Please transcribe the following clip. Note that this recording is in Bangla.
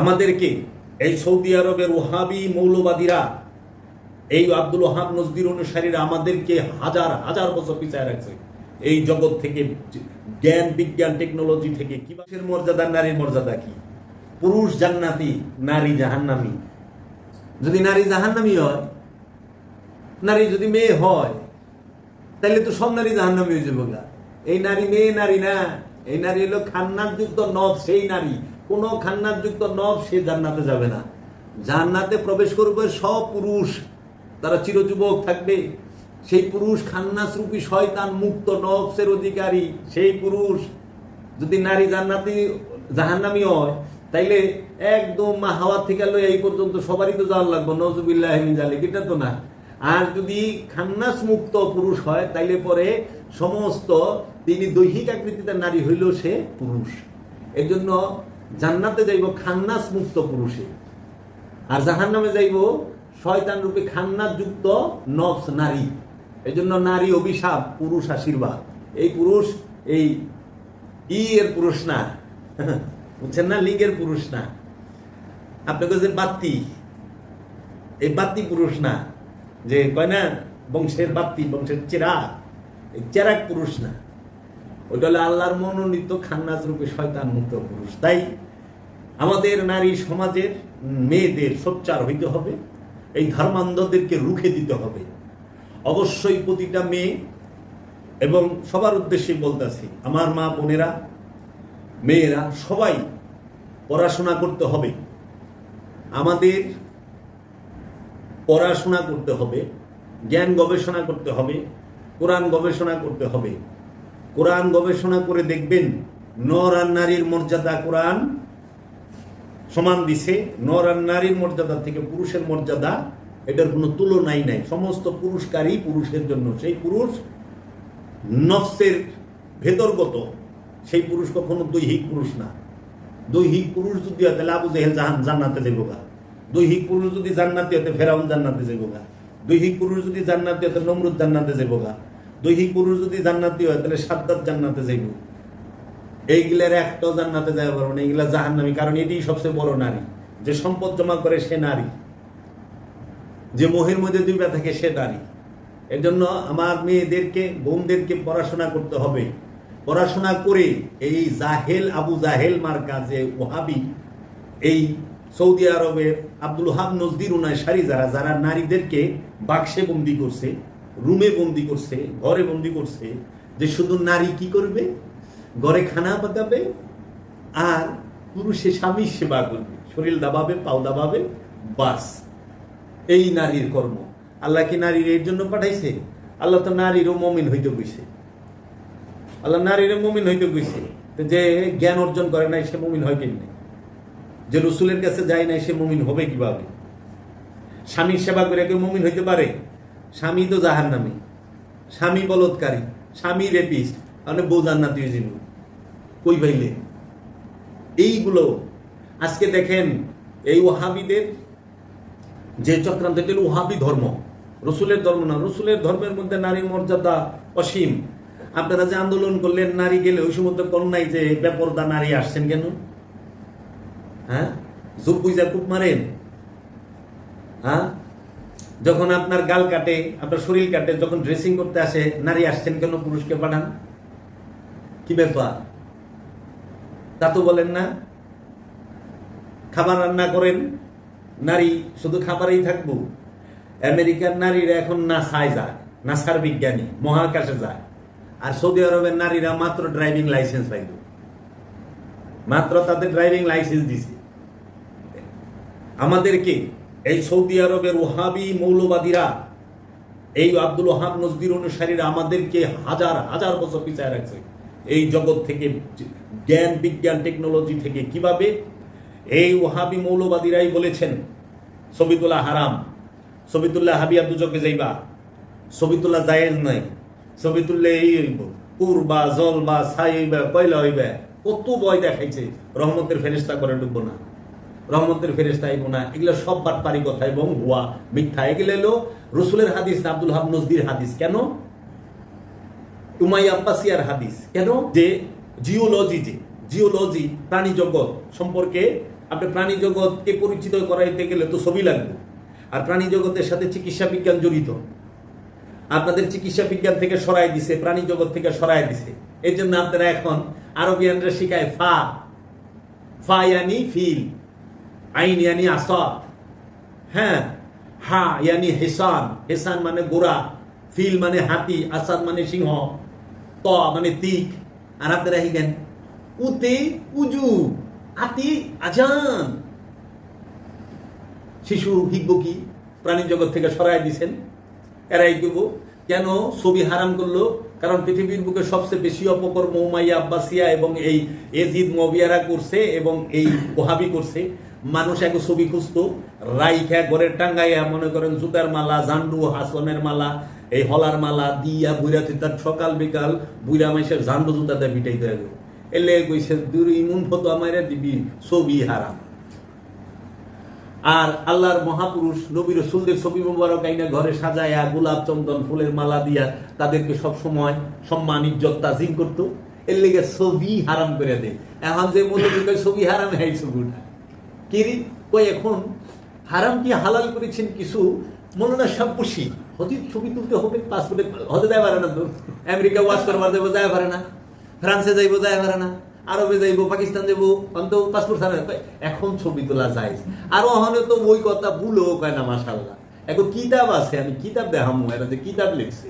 আমাদেরকে এই সৌদি আরবের ওহাবি মৌলবাদীরা, এই আব্দুল ওহাব নজদির অনুসারীরা আমাদেরকে হাজার হাজার বছর পিছায় রাখছে। এই জগৎ থেকে জ্ঞান, বিজ্ঞান টেকনোলজি থেকে কি পুরুষের মর্যাদা, নারীর মর্যাদা কি? পুরুষ জান্নাতি, নারী জাহান্নামি। যদি নারী জাহান্নামি হয়, নারী যদি মেয়ে হয় তাহলে তো সব নারী জাহান্নামি হয়ে যাব। এই নারী মেয়ে, নারী না, এই নারী হলো খান্নার যুক্ত নব সেই নারী। কোন খান্নার যুক্ত নব সে জান্নাতে যাবে না। জান্নাতে প্রবেশ করবে সব পুরুষ তারা চিরযুবক থাকবে। সেই পুরুষ খান্নাস রূপী শয়তান মুক্ত নবসের অধিকারী, সেই পুরুষ যদি নারী জান্নাতি, জাহান্নামি হয়, তাইলে একদম মা হাওয়া থেকে লই এই পর্যন্ত সবারই তো যাওয়ার লাগবে। নজুবিল্লাহ জালিক এটা তো না। আর যদি খান্নাস মুক্ত পুরুষ হয়, তাইলে পরে সমস্ত তিনি দৈহিক আকৃতিতে নারী হইলেও সে পুরুষ। এর জন্য জান্নাতে যাইব খান্নাস মুক্ত পুরুষে। আর জাহান নামে যাইব শয়তান রূপে খান্নাস যুক্ত নফস নারী। এই জন্য নারী অভিশাপ, পুরুষ আশীর্বাদ। এই পুরুষ, এই ই এর পুরুষ না। বুঝছেন না? লিঙ্গের পুরুষ না। আপনি কাছে বাত্তি। এই বাত্তি পুরুষ না। যে কয় না? বংশের বাত্তি, বংশের চেরাগ এই চেরাক পুরুষ না। ওইটা হলো আল্লাহর মনোনীত খান্নাস রূপে শয়তান মুক্ত পুরুষ। তাই আমাদের নারী সমাজের মেয়েদের সোচ্চার হইতে হবে, এই ধর্মান্ধদেরকে রুখে দিতে হবে। অবশ্যই প্রতিটা মেয়ে, এবং সবার উদ্দেশ্যে বলতেছি, আমার মা বোনেরা, মেয়েরা, সবাই পড়াশোনা করতে হবে। আমাদের পড়াশোনা করতে হবে, জ্ঞান গবেষণা করতে হবে, কোরআন গবেষণা করতে হবে। কোরআন গবেষণা করে দেখবেন, নর আর নারীর মর্যাদা কোরআন সমান দিছে নর আর নারীর মর্যাদা থেকে পুরুষের মর্যাদা, এটার কোনো তুলনাই নাই। সমস্ত পুরস্কারই পুরুষের জন্য। সেই পুরুষ নফসের ভেতরগত, সেই পুরুষ কখনো দৈহিক পুরুষ না। দৈহিক পুরুষ যদি হয়, তাহলে আবু জেহেল জাহান জান্নাতে যাব গা। দৈহিক পুরুষ যদি জান্নাতি হতে ফেরাউন জান্নাতে যাব গা। দৈহিক পুরুষ যদি জান্নাতি হতে নমরুদ জান্নাতে যাব গা। দৈহিক পুরুষ যদি জান্নাতি হয়, তাহলে সাদ্দাত জান্নাতে যাইব। এইগুলার একটাও জান্নাতে যাওয়া পারব না, এইগুলা জাহান্নামি, কারণ এটি সবচেয়ে বড় নারী। যে সম্পদ জমা করে সে নারী। যে মোহের মধ্যে দুইটা থাকে সে নারী। এর জন্য আমার মেয়েদেরকে, বোনদেরকে পড়াশোনা করতে হবে। পড়াশোনা করে এই জাহেল আবু জাহেল মার্কা যে ওহাবি, এই সৌদি আরবের আব্দুল হাব নজদির উনায় সারি যারা যারা নারীদেরকে বাক্সে বন্দি করছে, রুমে বন্দি করছে, ঘরে বন্দি করছে, যে শুধু নারী কি করবে? ঘরে খানা পাকাবে আর পুরুষে স্বামীর সেবা করবে। শরীর দাবাবে, পাও দাবাবে, বাস। এই নারীর কর্ম। আল্লাহ কি নারীর এর জন্য পাঠাইছে? আল্লাহ তো নারীরও মমিন হইতে বইছে আল্লাহ নারীরও মমিন হইতে বইছে তো যে জ্ঞান অর্জন করে নাই, সে মমিন হয় কেমনি? যে রসুলের কাছে যায় নাই, সে মমিন হবে কীভাবে? স্বামীর সেবা করে কেউ মমিন হইতে পারে? স্বামী তো জাহার নামে স্বামী বলৎকারী। স্বামী রেপিস্ট। মানে বউ জান্নাতি জীব কই পাইলে এইগুলো। আজকে দেখেন, এই ওহাবিদের যে চক্রান্ত, এটা ওহাবি ধর্ম। রসুলের ধর্ম না, রসুলের ধর্মের মধ্যে নারীর মর্যাদা অসীম। আপনারা যে আন্দোলন করলেন, নারী গেলে ওই সময় তো নাই যে বেপরদা নারী আসছেন কেন? হ্যাঁ? জুপ বুঝা কুপ মারেন। হ্যাঁ? যখন আপনার গাল কাটে, আপনার শরীর কাটে, যখন ড্রেসিং করতে আসে, নারী আসছেন কেন পুরুষকে পাঠান? কি ব্যাপার? তা বলেন না। খাবার রান্না করেন, নারী শুধু খাবারেই থাকব। আমেরিকার নারীরা এখন নাসায় যায়, নাসার বিজ্ঞানী, মহাকাশে যায়। আর সৌদি আরবের নারীরা মাত্র ড্রাইভিং লাইসেন্স পাইল। মাত্র তাদের ড্রাইভিং লাইসেন্স দিছে। আমাদেরকে এই সৌদি আরবের ওহাবি মৌলবাদীরা, এই আব্দুল ওহাব নজদির অনুসারীরা আমাদেরকে হাজার হাজার বছর পিছায় রাখছে। এই জগৎ থেকে, জ্ঞান, বিজ্ঞান টেকনোলজি থেকে কীভাবে? এই ওহাবি মৌলবাদীরাই বলেছেন ছবিতুল্লাহ হারাম ছবিতুল্লাহ হাবিয়া দুজকে যাইবা ছবিতুল্লাহ জায়েজ নাই ছবিতুল্লাহ এই হইব পুর বা জল বা ছাই হইবে, কয়লা হইবে, কত বয় দেখাইছে, রহমতের ফেরিস্তা করে ডুববো না, রহমতের ফেরিস্তা আইব না, এগুলো সব বাটপারি কথা এবং হুয়া মিথ্যা, এগুলো এলো রসুলের হাদিস, আব্দুল হাব নজদির হাদিস, কেন? উমাই আব্বাসিয়ার হাদিস। কেন? যে জিওলজি যে জিওলজি প্রাণী জগৎ সম্পর্কে আপনি প্রাণী জগৎকে পরিচিত করাইতে গেলে তো ছবি লাগবে। আর প্রাণী জগতের সাথে চিকিৎসা বিজ্ঞান জড়িত। আপনাদের চিকিৎসা বিজ্ঞান থেকে সরাই দিছে প্রাণী জগৎ থেকে সরাই দিছে। এই জন্য আপনারা এখন আরবিয়ানরা শিখায় ফা। ফা ইয়ানি ফিল আইন ইয়ানি আসাদ। হ্যাঁ হা ইয়ানি হেসান। হেসান মানে গোড়া। ফিল মানে হাতি, আসাদ মানে সিংহ, ত মানে তিক। আর আপনারা হিগেন উতে উজু, আতি আজান। শিশু হিকব কি? প্রাণী জগৎ থেকে সরাই দিছেন। এরাই করব কেন ছবি হারাম করল? কারণ পৃথিবীর বুকে সবচেয়ে বেশি অপকর মৌমাইয়া আব্বাসিয়া এবং এই এজিদ, মবিয়ারা করছে এবং এই ওহাবি করছে। মানুষ এক ছবি খুঁজতো, রাইখা ঘরের টাঙ্গাইয়া মনে করেন জুতার মালা, জান্ডু, হাসনের মালা, এই হলার মালা দিয়া বুড়া তার সকাল বিকাল বুড়া মাইসের জান্ডু জুতা দিয়ে পিটাইতে হবে এলে কইছে, দূর ইমুন ফটো আমারে দিবি, ছবি হারাম। আর আল্লাহর মহাপুরুষ নবী রসুলদের ছবি মোবারক আইনা ঘরে সাজায়া গোলাপ চন্দন ফুলের মালা দিয়া তাদেরকে সব সময় সম্মান, ইজ্জত, তাজিম করত। এর লেগে ছবি হারাম করে দেয় এখন যে মনে ছবি হারাম হ্যাঁ ছবিটা। কিরি এখন হালাল করেছেন কিছু মনে না হতে ছবি তুলতে হবে, পাসপোর্টে হতে পারে না তো। আমেরিকা করবার যায় পারে না। ফ্রান্সে যাইবো যায় পারে না। আরবে যাইবো, পাকিস্তান যাব অন্ত পাসপোর্ট ছাড়া এখন ছবি তোলা যায়। আরও ওখানে তো ওই কথা ভুলও কয় না মাসাল্লাহ এখন কিতাব আছে, আমি কিতাব দেখামো, এটা যে কিতাব লিখছি।